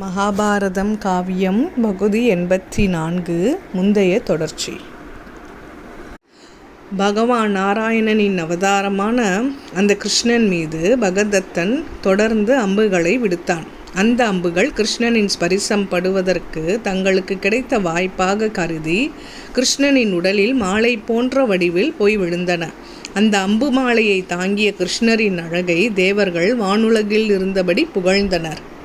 மகாபாரதம் காவியம் பகுதி எண்பத்தி நான்கு முந்தைய தொடர்ச்சி. பகவான் நாராயணனின் அவதாரமான அந்த கிருஷ்ணன் மீது பகதத்தன் தொடர்ந்து அம்புகளை விடுத்தான். அந்த அம்புகள் கிருஷ்ணனின் ஸ்பரிசம் படுவதற்கு தங்களுக்கு கிடைத்த வாய்ப்பாக கருதி கிருஷ்ணனின் உடலில் மாலை போன்ற வடிவில் போய் விழுந்தன. அந்த அம்பு மாலையை தாங்கிய கிருஷ்ணரின் அழகை தேவர்கள் வானுலகில் இருந்தபடி புகழ்ந்தனர்.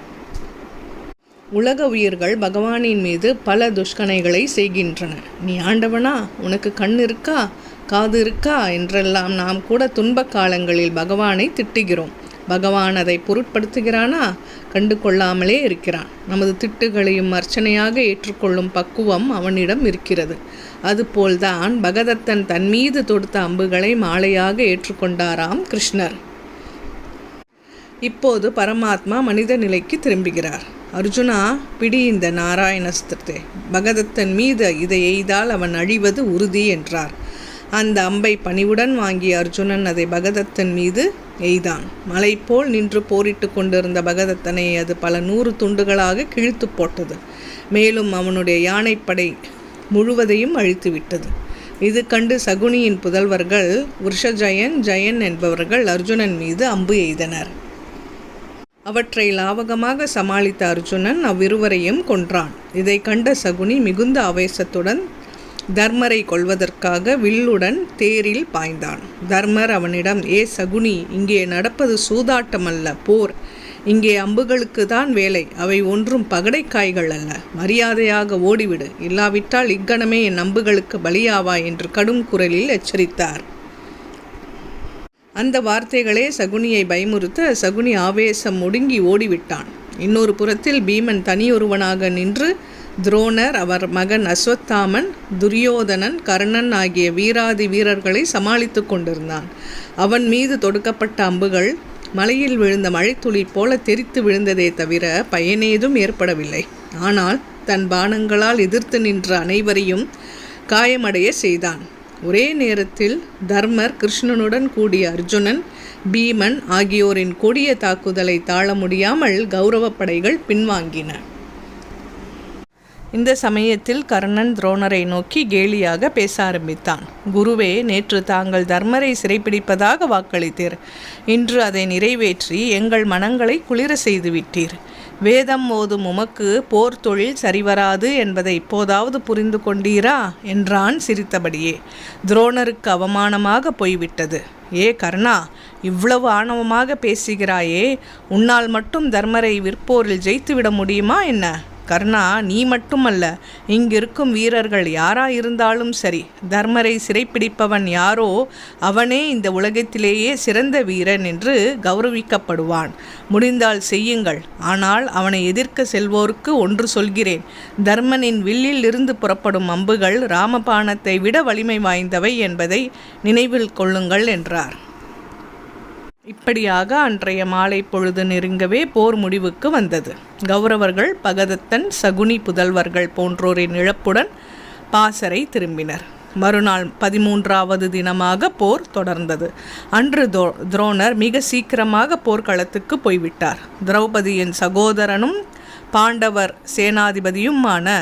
உலக உயிர்கள் பகவானின் மீது பல துஷ்கனைகளை செய்கின்றன. நீ ஆண்டவனா? உனக்கு கண் இருக்கா? காது இருக்கா? என்றெல்லாம் நாம் கூட துன்ப காலங்களில் பகவானை திட்டுகிறோம். பகவான் அதை பொருட்படுத்துகிறானா? கண்டு கொள்ளாமலே இருக்கிறான். நமது திட்டுகளையும் அர்ச்சனையாக ஏற்றுக்கொள்ளும் பக்குவம் அவனிடம் இருக்கிறது. அதுபோல்தான் பகதத்தன் தன் மீது தொடுத்த அம்புகளை மாலையாக ஏற்றுக்கொண்டாராம் கிருஷ்ணர். இப்போது பரமாத்மா மனித நிலைக்கு திரும்புகிறார். அர்ஜுனா பிடி இந்த நாராயணஸ்திரத்தை பகதத்தன் மீது இதை எய்தால் அவன் அழிவது உறுதி என்றார். அந்த அம்பை பணிவுடன் வாங்கிய அர்ஜுனன் அதை பகதத்தன் மீது எய்தான். மலை போல் நின்று போரிட்டு கொண்டிருந்த பகதத்தனை அது பல நூறு துண்டுகளாக கிழித்து போட்டது. மேலும் அவனுடைய யானைப்படை முழுவதையும் அழித்துவிட்டது இது கண்டு சகுனியின் புதல்வர்கள் உர்ஷஜயன் ஜெயன் என்பவர்கள் அர்ஜுனன் மீது அம்பு எய்தனர். அவற்றை லாவகமாக சமாளித்த அர்ஜுனன் அவ்விருவரையும் கொன்றான். இதை கண்ட சகுனி மிகுந்த ஆவேசத்துடன் தர்மரை கொல்வதற்காக வில்லுடன் தேரில் பாய்ந்தான். தர்மர் அவனிடம் ஏ சகுனி இங்கே நடப்பது சூதாட்டமல்ல போர். இங்கே அம்புகளுக்கு தான் வேலை. அவை ஒன்றும் பகடைக்காய்கள் அல்ல. மரியாதையாக ஓடிவிடு. இல்லாவிட்டால் இக்கணமே என் அம்புகளுக்கு பலியாவா? என்று கடும் குரலில் எச்சரித்தார். அந்த வார்த்தைகளே சகுனியை பயமுறுத்த சகுனி ஆவேசம் ஒடுங்கி ஓடிவிட்டான். இன்னொரு புறத்தில் பீமன் தனியொருவனாக நின்று துரோணர் அவர் மகன் அஸ்வத்தாமன் துரியோதனன் கர்ணன் ஆகிய வீராதி வீரர்களை சமாளித்து கொண்டிருந்தான். அவன் மீது தொடுக்கப்பட்ட அம்புகள் மலையில் விழுந்த மழைத்துளி போல தெரித்து விழுந்ததே தவிர பயனேதும் ஏற்படவில்லை. ஆனால் தன் பானங்களால் எதிர்த்து நின்ற அனைவரையும் காயமடைய செய்தான். ஒரே நேரத்தில் தர்மர் கிருஷ்ணனுடன் கூடிய அர்ஜுனன் பீமன் ஆகியோரின் கொடிய தாக்குதலை தாழ முடியாமல் கௌரவப்படைகள் பின்வாங்கின. இந்த சமயத்தில் கர்ணன் துரோணரை நோக்கி கேலியாக பேச ஆரம்பித்தான். குருவே நேற்று தாங்கள் தர்மரை சிறைப்பிடிப்பதாக வாக்களித்தீர். இன்று அதை நிறைவேற்றி எங்கள் மனங்களை குளிர செய்துவிட்டீர் வேதம் ஓதும் உமக்கு போர் தொழில் சரிவராது என்பதை இப்போதாவது புரிந்து கொண்டீரா? என்றான் சிரித்தபடியே. துரோணருக்கு அவமானமாக போய்விட்டது. ஏ கர்ணா இவ்வளவு ஆணவமாக பேசுகிறாயே உன்னால் மட்டும் தர்மரை விற்போரில் ஜெயித்துவிட முடியுமா என்ன? கர்ணா நீ மட்டுமல்ல இங்கிருக்கும் வீரர்கள் யாராயிருந்தாலும் சரி தர்மரை சிறைப்பிடிப்பவன் யாரோ அவனே இந்த உலகத்திலேயே சிறந்த வீரன் என்று கௌரவிக்கப்படுவான். முடிந்தால் செய்யுங்கள். ஆனால் அவனை எதிர்க்க செல்வோருக்கு ஒன்று சொல்கிறேன். தர்மனின் வில்லில் இருந்து புறப்படும் அம்புகள் ராமபாணத்தை விட வலிமை வாய்ந்தவை என்பதை நினைவில் கொள்ளுங்கள் என்றார். இப்படியாக அன்றைய மாலை பொழுது நெருங்கவே போர் முடிவுக்கு வந்தது. கௌரவர்கள் பகதத்தன் சகுனி புதல்வர்கள் போன்றோரின் இழப்புடன் பாசறை திரும்பினர். மறுநாள் பதிமூன்றாவது தினமாக போர் தொடர்ந்தது. அன்று தோ துரோணர் மிக சீக்கிரமாக போர்க்களத்துக்கு போய்விட்டார். திரௌபதியின் சகோதரனும் பாண்டவர் சேனாதிபதியுமான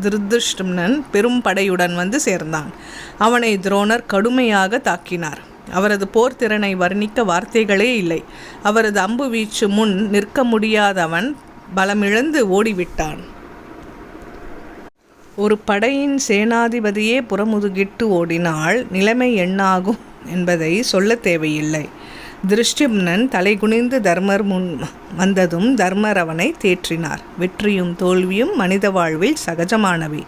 திருதிருஷ்டம்னன் பெரும் படையுடன் வந்து சேர்ந்தான். அவனை துரோணர் கடுமையாக தாக்கினார். அவரது போர் திறனை வர்ணிக்க வார்த்தைகளே இல்லை. அவரது அம்பு வீச்சு முன் நிற்க முடியாதவன் பலமிழந்து ஓடிவிட்டான். ஒரு படையின் சேனாதிபதியே புறமுதுகிட்டு ஓடினால் நிலைமை எண்ணாகும் என்பதை சொல்ல தேவையில்லை. திருஷ்டிம்னன் தலைகுனிந்து தர்மர் முன் வந்ததும் தர்மர் அவனை தேற்றினார். வெற்றியும் தோல்வியும் மனித வாழ்வில் சகஜமானவை.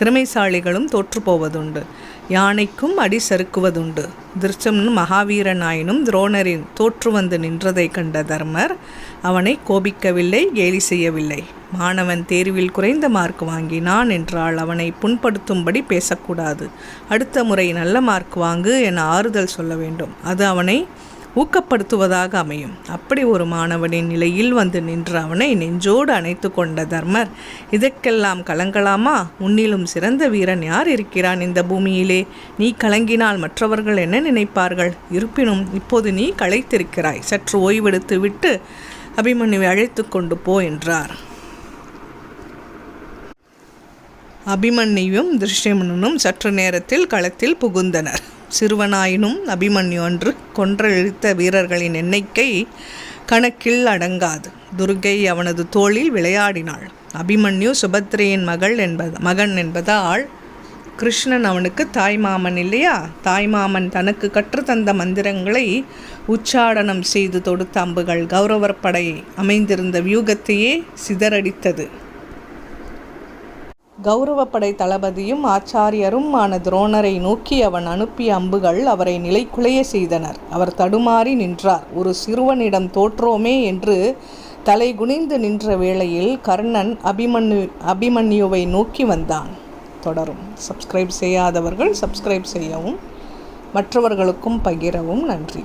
திறமைசாலிகளும் தோற்றுப்போவதுண்டு யானைக்கும் அடி சறுக்குவதுண்டு திருச்சம்னு மகாவீரனாயினும் துரோணரின் தோற்று வந்து நின்றதை கண்ட தர்மர் அவனை கோபிக்கவில்லை கேலி செய்யவில்லை. மாணவன் தேர்வில் குறைந்த மார்க் வாங்கினான் என்றால் அவனை புண்படுத்தும்படி பேசக்கூடாது. அடுத்த முறை நல்ல மார்க் வாங்கு என ஆறுதல் சொல்ல வேண்டும். அது அவனை ஊக்கப்படுத்துவதாக அமையும். அப்படி ஒரு மாணவனின் நிலையில் வந்து நின்ற அவனை நெஞ்சோடு அணைத்து கொண்ட தர்மர் இதற்கெல்லாம் கலங்கலாமா? உன்னிலும் சிறந்த வீரன் யார் இருக்கிறான் இந்த பூமியிலே? நீ கலங்கினால் மற்றவர்கள் என்ன நினைப்பார்கள்? இருப்பினும் இப்போது நீ களைத்திருக்கிறாய். சற்று ஓய்வெடுத்து விட்டு அபிமன்யுவை அழைத்து கொண்டு போ என்றார். அபிமன்யும் திருஷ்யமனும் சற்று நேரத்தில் களத்தில் புகுந்தனர். சிறுவனாயினும் அபிமன்யு அன்று கொன்றழித்த வீரர்களின் எண்ணிக்கை கணக்கில் அடங்காது. துர்கை அவனது தோளில் விளையாடினாள். அபிமன்யு சுபத்ரையின் மகள் என்பது மகன் என்பதால் கிருஷ்ணன் அவனுக்கு தாய்மாமன் இல்லையா? தாய்மாமன் தனக்கு கற்றுத்தந்த மந்திரங்களை உச்சாடனம் செய்து தொடுத்த அம்புகள் கௌரவர் படை அமைந்திருந்த வியூகத்தையே சிதறடித்தது. கௌரவப்படை தளபதியும் ஆச்சாரியரும் ஆன துரோணரை நோக்கி அவன் அனுப்பிய அம்புகள் அவரை நிலைக்குலைய செய்தனர். அவர் தடுமாறி நின்றார். ஒரு சிறுவனிடம் தோற்றோமே என்று தலை குனிந்து நின்ற வேளையில் கர்ணன் அபிமன்யு அபிமன்யுவை நோக்கி வந்தான். தொடரும். சப்ஸ்கிரைப் செய்யாதவர்கள் சப்ஸ்கிரைப் செய்யவும் மற்றவர்களுக்கும் பகிரவும் நன்றி.